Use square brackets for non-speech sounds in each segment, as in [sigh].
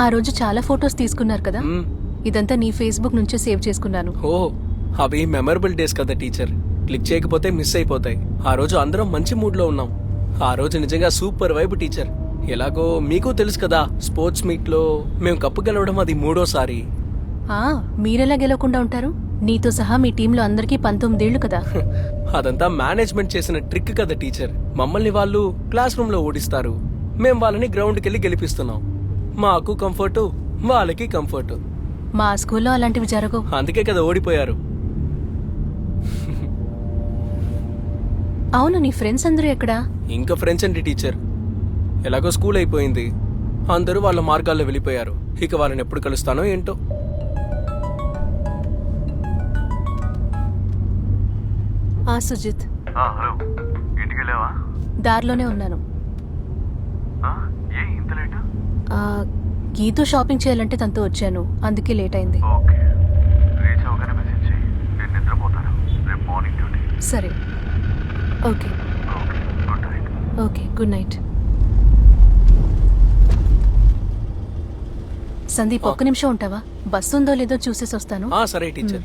ఆ రోజు చాలా ఫొటోస్ తీసుకున్నారు కదా? మ్మ్. ఇదంతా నీ ఫేస్బుక్ నుంచే సేవ్ చేసుకున్నాను. ఓ అవి మెమరబుల్ డేస్ కదా టీచర్. క్లిక్ చేయకపోతే మిస్ అయిపోతాయి. ఆ రోజు అందరం మంచి మూడ్లో ఉన్నాం. ఆ రోజు నిజంగా సూపర్ వైబ్ టీచర్. ఎలాగో మీకు తెలుసు కదా స్పోర్ట్స్ మీట్లో మేము కప్పు గెలవడం అది మూడోసారి. ఆ మీరెలా గెలవకుండా ఉంటారు? నీతో సహా మీ టీంలో అందరికీ పంతొమ్మిదేళ్ళు కదా. [laughs] అదంతా మేనేజ్మెంట్ చేసిన ట్రిక్ కదా టీచర్. మమ్మల్ని వాళ్ళు క్లాస్ రూమ్లో ఓడిస్తారు. మేం వాళ్ళని గ్రౌండ్కి వెళ్ళి గెలిపిస్తున్నాం. మాకు కంఫర్ట్ వాళ్ళకి కంఫర్ట్. మా స్కూల్లో అలాంటివి జరగవు. అందుకే కదా ఓడిపోయారు. అవును నీ ఫ్రెండ్స్ అందరూ ఎక్కడా? ఇంకా ఫ్రెండ్స్ అండి టీచర్. ఎలాగో స్కూల్ అయిపోయింది. అందరూ వాళ్ళ మార్గాల్లో వెళ్ళిపోయారు. ఇక వాళ్ళని ఎప్పుడు కలుస్తానో ఏంటో. ఆ సుజిత్. ఆ, హలో. ఇంటికి వెళ్ళావా? దారిలోనే ఉన్నాను. ఆ, ఏ ఇంత లేట్? గీతో షాపింగ్ చేయాలంటే తనతో వచ్చాను. అందుకే లేట్ అయింది. ఓకే. రీచ్ అవగానే మెసేజ్ చేయి నేను నిద్రపోతాను. రేపు మార్నింగ్ డ్యూటీ సరే. Okay. Okay. Good night okay. Good night Sandeep ఒక్క నిమిషం ఉంటావా? బస్సు ఉందో లేదో చూసేసి వస్తాను ఆ సరే టీచర్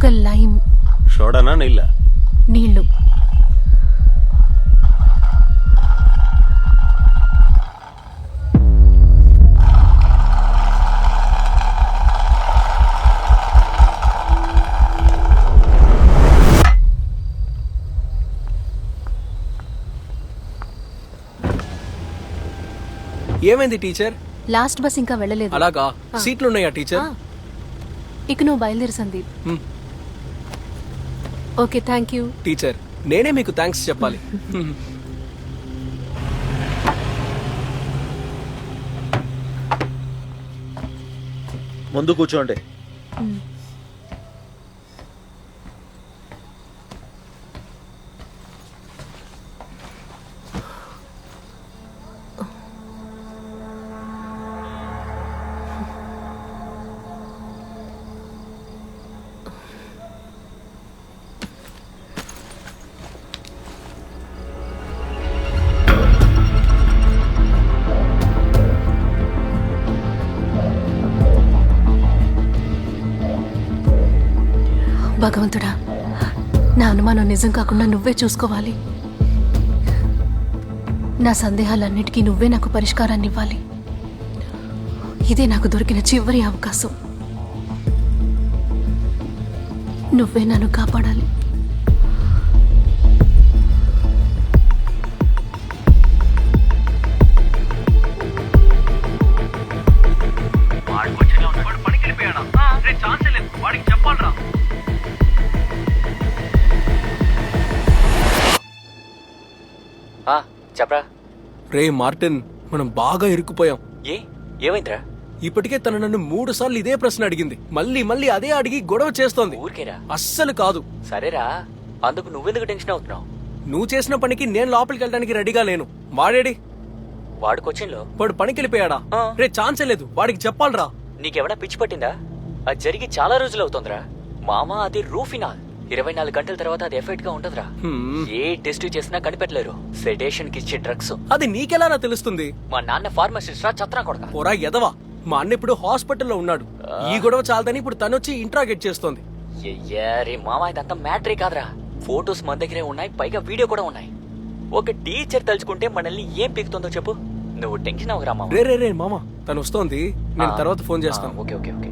ఒక లైమ్. సోడానా నీళ్ళ? నీళ్ళు ఏమైంది టీచర్? లాస్ట్ బస్ ఇంకా వెళ్ళలేదు. అలాగా? సీట్లు ఉన్నాయా టీచర్. ఇక నువ్వు బయలుదేరు Sandeep. Okay thank you. Teacher నేనే మీకు థ్యాంక్స్ చెప్పాలి. ముందు కూర్చోండి. భగవంతుడా నా అనుమానం నిజం కాకుండా నువ్వే చూసుకోవాలి. నా సందేహాలన్నిటికీ నువ్వే నాకు పరిష్కారాన్ని ఇవ్వాలి. ఇదే నాకు దొరికిన చివరి అవకాశం. నువ్వే నన్ను కాపాడాలి. చెప్పరా. రే మార్టిన్ మనం బాగా ఇరుక్కుపోయాం. ఏ ఏమైందిరా? ఇప్పటికే తను నన్ను మూడు సార్లు ఇదే ప్రశ్న అడిగింది. మళ్ళీ మళ్ళీ అదే అడిగి గొడవ చేస్తోంది. ఊరికేరా? అస్సలు కాదు. సరేరా అందుకు నువ్వెందుకు టెన్షన్ అవుతున్నావు? నువ్వు చేసిన పనికి నేను లోపలికి వెళ్ళడానికి రెడీగా లేను. వాడేడి? వాడు వాడు పనికి వెళ్ళిపోయాడా ఆ. రే ఛాన్సే లేదు. వాడికి చెప్పాలరా. నీకెవడా పిచ్చి పట్టిందా? అది జరిగి చాలా రోజులు అవుతోందిరా. మామ అది రూఫినాల్ ఇరవై నాలుగు గంటల తర్వాత అది ఎఫెక్ట్గా ఉంటదిరా హ్మ్. ఏ టెస్ట్ చేసినా కనిపెట్టలేరు. సెడేషన్కి ఇచ్చే డ్రగ్స్ అది నీకెలా నా తెలుస్తుంది? మా నాన్న ఫార్మసిస్ట్ రా చత్రా కొడక. పోరా ఎదవా మా అన్న ఇప్పుడు హాస్పిటల్లో ఉన్నాడు. ఈ గొడవ చాలదని ఇప్పుడు తనొచ్చి ఇంట్రాగేట్ చేస్తోంది. రే మామ ఇదంతా మ్యాటరే కాదురా. ఫోటోస్ మన దగ్గరే ఉన్నాయి పైగా వీడియో కూడా ఉన్నాయి. ఒక టీచర్ తలుచుకుంటే మనల్ని ఏం పీకుతుందో చెప్పు. నువ్వు టెన్షన్ అవరా మామ. రే రే రే మామ. తను వస్తోంది. నేను. తర్వాత ఫోన్ చేస్తాను. Okay okay okay.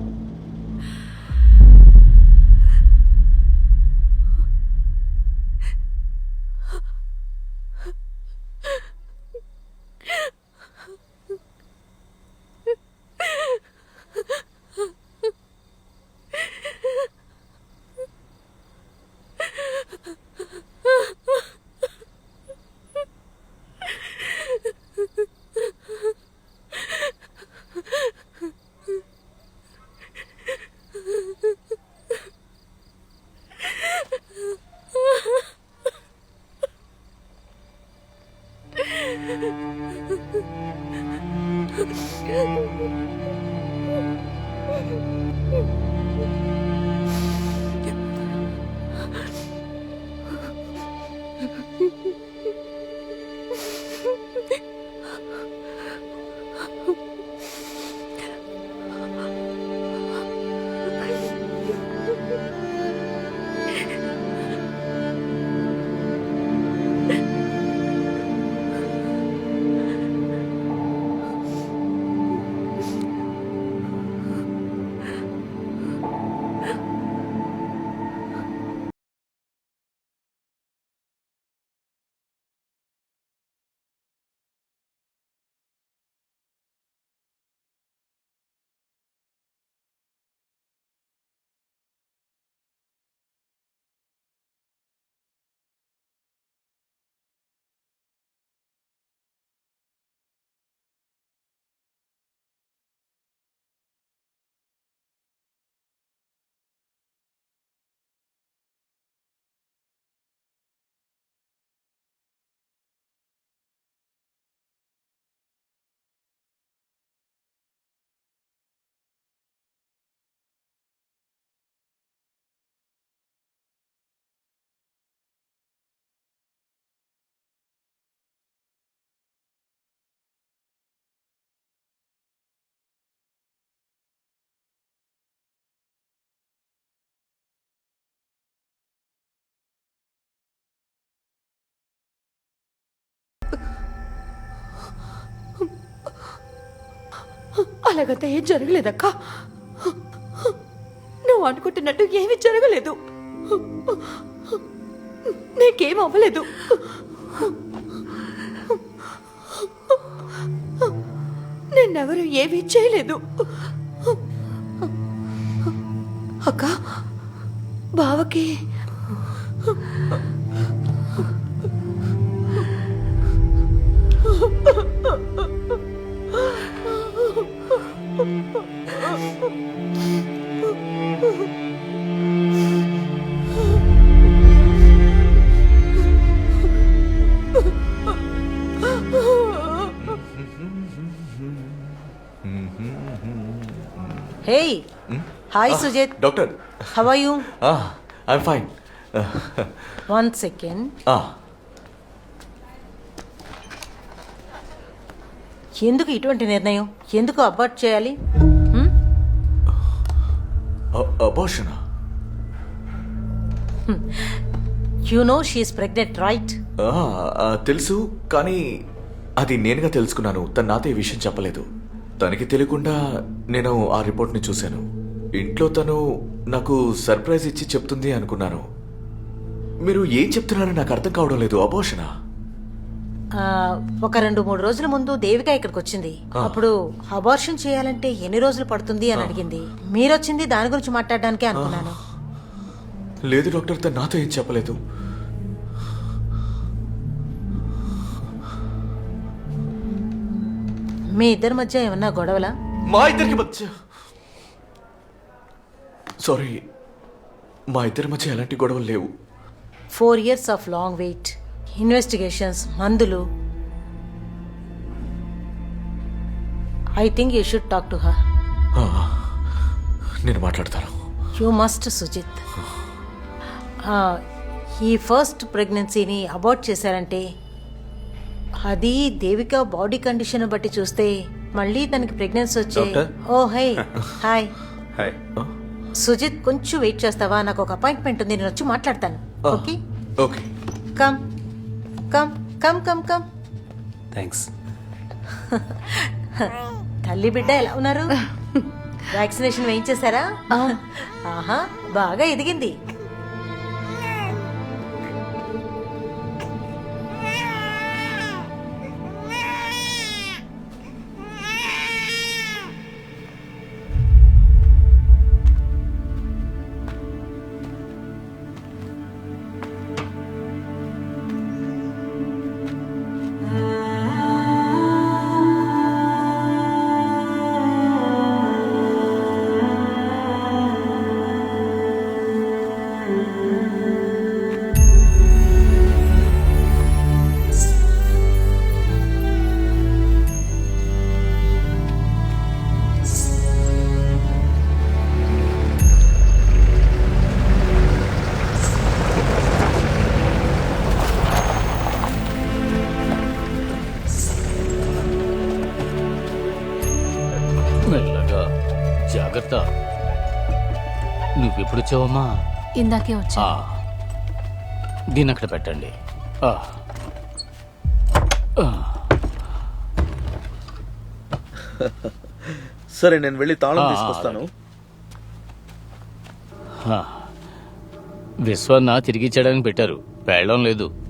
అలాగంతా ఏం జరగలేదక్క. నువ్వు అనుకుంటున్నట్టు ఏమీ జరగలేదు. నీకేం అవ్వలేదు. నిన్నెవరు ఏమీ చేయలేదు. అక్క బావకి Hey, hi Sujit. Doctor How are you? [laughs] I'm fine [laughs] One second. ఎందుకు ఇటువంటి నిర్ణయం? ఎందుకు అబార్ట్ చేయాలి? హ్మ్? Abortion you know she's pregnant right తెలుసు కానీ అది నేనుగా తెలుసుకున్నాను. తను నాతో ఈ విషయం చెప్పలేదు. తనకి తెలియకుండా నేను ఆ రిపోర్ట్ని చూశాను. ఇంట్లో తను నాకు సర్ప్రైజ్ ఇచ్చి చెప్తుంది అనుకున్నాను. మీరు ఏం చెప్తున్నారో నాకు అర్థం కావడం లేదు అబోషనా? ఒక రెండు మూడు రోజుల ముందు దేవిక ఇక్కడికి వచ్చింది. అప్పుడు అబార్షన్ చేయాలంటే ఎన్ని రోజులు పడుతుంది అని అడిగింది. మీరొచ్చింది దాని గురించి మాట్లాడడానికే అనుకున్నాను. లేదు డాక్టర్ తను నాతో ఏం చెప్పలేదు. మీ ఇద్దరి మధ్య ఏమన్నా గొడవలా? మా ఇద్దరికి మధ్య. సారీ మా ఇద్దరి మధ్య ఎలాంటి గొడవలు లేవు. Four years of long wait investigations మందులు. I think you should talk to her నేను మాట్లాడతాను. యూ మస్ట్ సుజిత్ ఈ ఫస్ట్ ప్రెగ్నెన్సీని అబార్ట్ చేశారంటే అది దేవిక బాడీ కండిషన్ బట్టి చూస్తే మళ్ళీ తనకి ప్రెగ్నెన్సీ వచ్చే doctor? Oh hi. Hi. Hi. Sujith కొంచెం వెయిట్ చేస్తావా? నాకు ఒక అపాయింట్మెంట్ ఉంది నేను వచ్చి మాట్లాడతాను. Okay? Okay. Come. Come come come come. Thanks [laughs] తల్లి బిడ్డ ఎలా ఉన్నారు? [laughs] వ్యాక్సినేషన్ వేయించేశారా? ఆహా బాగా ఎదిగింది. జాగ్రత్త. నువ్వెప్పుడు వచ్చావమ్మా? ఇందాకే వచ్చా. దీన్ని అక్కడ పెట్టండి. సరే నేను వెళ్ళి తాళం తీసుకొస్తాను. ఆ. విశ్వన్న తిరిగి ఇచ్చేయడానికి పెట్టారు. పేళం లేదు.